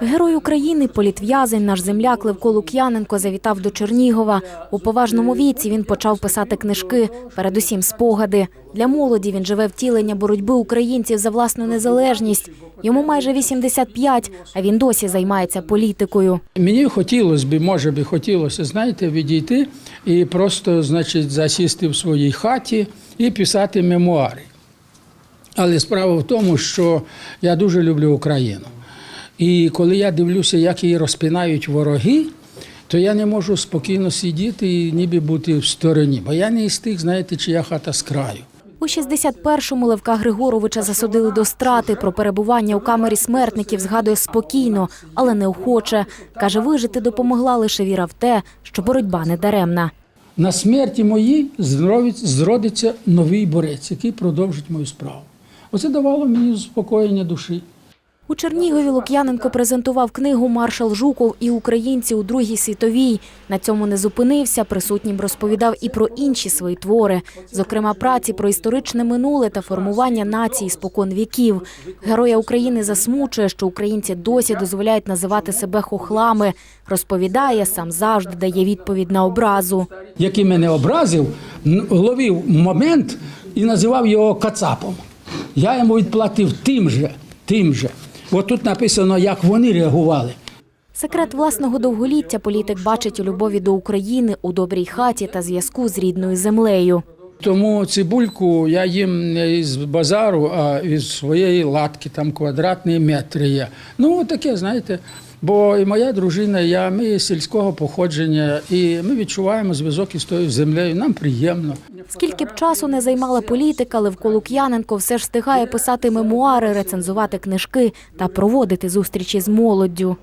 Герой України, політв'язень, наш земляк Левко Лук'яненко завітав до Чернігова. У поважному віці він почав писати книжки, передусім спогади. Для молоді він живе втілення боротьби українців за власну незалежність. Йому майже 85, а він досі займається політикою. Мені хотілося б, може би хотілося, знаєте, відійти і просто, значить, засісти в своїй хаті і писати мемуари. Але справа в тому, що я дуже люблю Україну. І коли я дивлюся, як її розпинають вороги, то я не можу спокійно сидіти і ніби бути в стороні. Бо я не із тих, знаєте, чия хата з краю. У 61-му Левка Григоровича засудили до страти. Про перебування у камері смертників згадує спокійно, але неохоче. Каже, вижити допомогла лише віра в те, що боротьба не даремна. На смерті моїй зродиться новий борець, який продовжить мою справу. Оце давало мені заспокоєння душі. У Чернігові Лук'яненко презентував книгу Маршал Жуков і українці у Другій світовій. На цьому не зупинився. Присутнім розповідав і про інші свої твори, зокрема праці про історичне минуле та формування нації спокон віків. Героя України засмучує, що українці досі дозволяють називати себе хохлами. Розповідає, сам завжди дає відповідь на образу. який мене образив, ловив момент і називав його кацапом. Я йому відплатив тим же, тим же. От тут написано, як вони реагували. Секрет власного довголіття політик бачить у любові до України, у добрій хаті та зв'язку з рідною землею. Тому цибульку я їм не із базару, а із своєї латки, там квадратні метри є. Ну, таке, знаєте. Бо і моя дружина, і я, ми з сільського походження, і ми відчуваємо зв'язок із тою землею. Нам приємно. Скільки б часу не займала політика, Левко Лук'яненко все ж встигає писати мемуари, рецензувати книжки та проводити зустрічі з молоддю.